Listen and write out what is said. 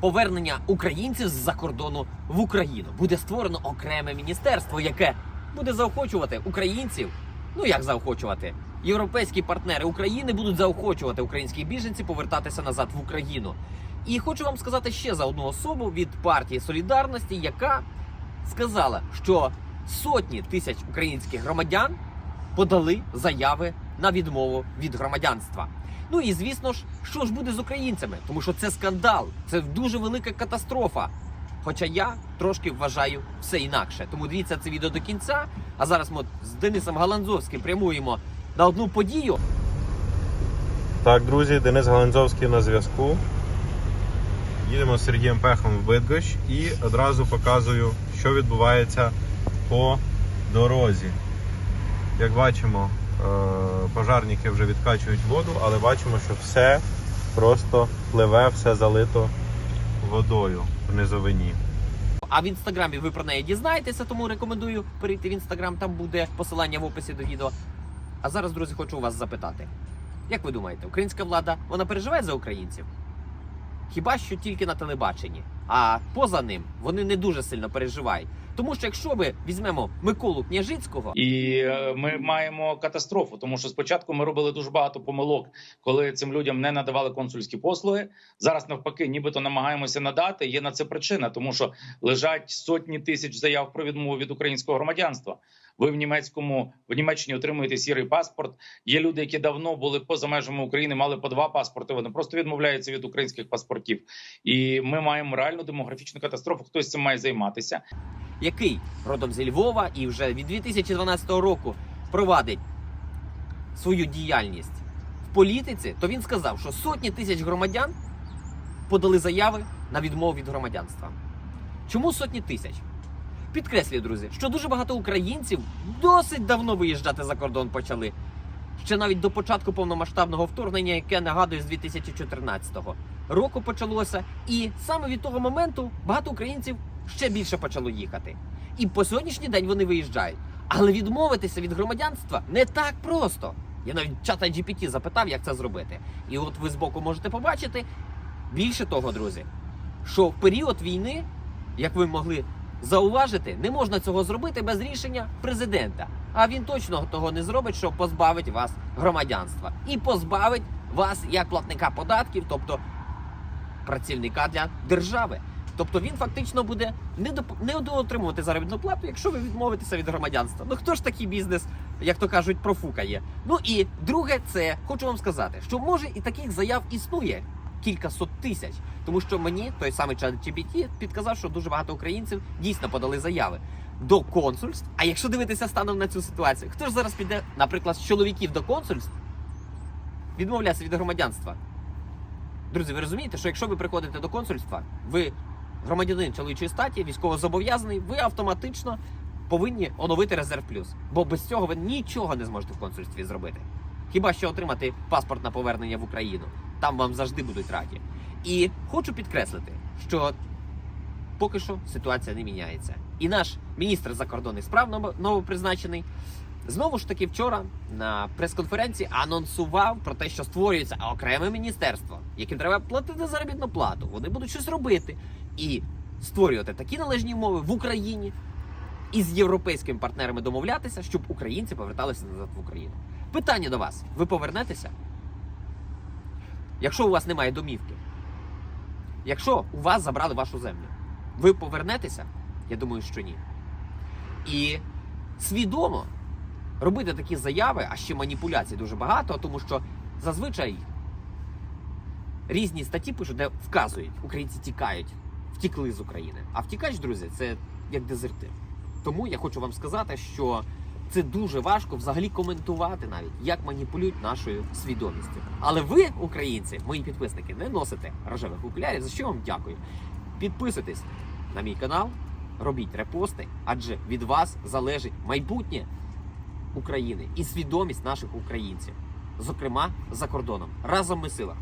повернення українців з-за кордону в Україну. Буде створено окреме міністерство, яке буде заохочувати українців. Ну як заохочувати? Європейські партнери України будуть заохочувати українських біженців повертатися назад в Україну. І хочу вам сказати ще за одну особу від партії Солідарності, яка сказала, що сотні тисяч українських громадян подали заяви на відмову від громадянства. Ну і звісно ж, що ж буде з українцями, тому що це скандал, це дуже велика катастрофа. Хоча я трошки вважаю все інакше. Тому дивіться це відео до кінця. А зараз ми з Денисом Галанзовським прямуємо на одну подію. Так, друзі, Денис Галанзовський на зв'язку. Їдемо з Сергієм Пехом в Бидгощ і одразу показую, що відбувається по дорозі. Як бачимо, пожарники вже відкачують воду, але бачимо, що все просто пливе, все залито водою в низовині. А в інстаграмі ви про неї дізнаєтеся, тому рекомендую перейти в інстаграм. Там буде посилання в описі до відео. А зараз, друзі, хочу у вас запитати: як ви думаєте, українська влада вона переживає за українців? Хіба що тільки на телебаченні, а поза ним вони не дуже сильно переживають. Тому що якщо ми візьмемо Миколу Княжицького, І е, ми маємо катастрофу, тому що спочатку ми робили дуже багато помилок, коли цим людям не надавали консульські послуги. Зараз навпаки, нібито намагаємося надати. Є на це причина, тому що лежать сотні тисяч заяв про відмову від українського громадянства. Ви в німецькому в Німеччині отримуєте сірий паспорт. Є люди, які давно були поза межами України, мали по два паспорти. Вони просто відмовляються від українських паспортів. І ми маємо реальну демографічну катастрофу. Хтось цим має займатися. Який родом зі Львова і вже від 2012 року провадить свою діяльність в політиці, то він сказав, що сотні тисяч громадян подали заяви на відмову від громадянства. Чому сотні тисяч? Підкреслюю, друзі, що дуже багато українців досить давно виїжджати за кордон почали. Ще навіть до початку повномасштабного вторгнення, яке нагадую з 2014 року почалося, і саме від того моменту багато українців ще більше почало їхати. І по сьогоднішній день вони виїжджають. Але відмовитися від громадянства не так просто. Я навіть чата GPT запитав, як це зробити. І от ви збоку можете побачити. Більше того, друзі, що в період війни, як ви могли зауважити, не можна цього зробити без рішення президента. А він точно того не зробить, що позбавить вас громадянства і позбавить вас як платника податків, тобто працівника для держави. Тобто він фактично буде не доп... не заробітну плату, якщо ви відмовитеся від громадянства. Ну хто ж такий бізнес, як то кажуть, профукає? Ну і друге, це хочу вам сказати, що може і таких заяв існує кілька сот тисяч, тому що мені той самий чат GPT підказав, що дуже багато українців дійсно подали заяви до консульств. А якщо дивитися станом на цю ситуацію, хто ж зараз піде, наприклад, з чоловіків до консульств, відмовляється від громадянства? Друзі, ви розумієте, що якщо ви приходите до консульства, ви громадянин чоловічої статі, військовозобов'язаний, ви автоматично повинні оновити резерв плюс. Бо без цього ви нічого не зможете в консульстві зробити. Хіба що отримати паспорт на повернення в Україну. Там вам завжди будуть раді. І хочу підкреслити, що поки що ситуація не міняється. І наш міністр закордонних справ новопризначений знову ж таки вчора на прес-конференції анонсував про те, що створюється окреме міністерство, яким треба платити заробітну плату. Вони будуть щось робити і створювати такі належні умови в Україні і з європейськими партнерами домовлятися, щоб українці поверталися назад в Україну. Питання до вас: ви повернетеся? Якщо у вас немає домівки, якщо у вас забрали вашу землю, ви повернетеся? Я думаю, що ні. І свідомо робити такі заяви, а ще маніпуляцій дуже багато, тому що зазвичай різні статті пишуть, де вказують, українці тікають, втікли з України. А втікач, друзі, це як дезертир. Тому я хочу вам сказати, що це дуже важко взагалі коментувати навіть, як маніпулюють нашою свідомістю. Але ви, українці, мої підписники, не носите рожевих окулярів, за що вам дякую. Підписуйтесь на мій канал, робіть репости, адже від вас залежить майбутнє України і свідомість наших українців, зокрема за кордоном. Разом ми сила.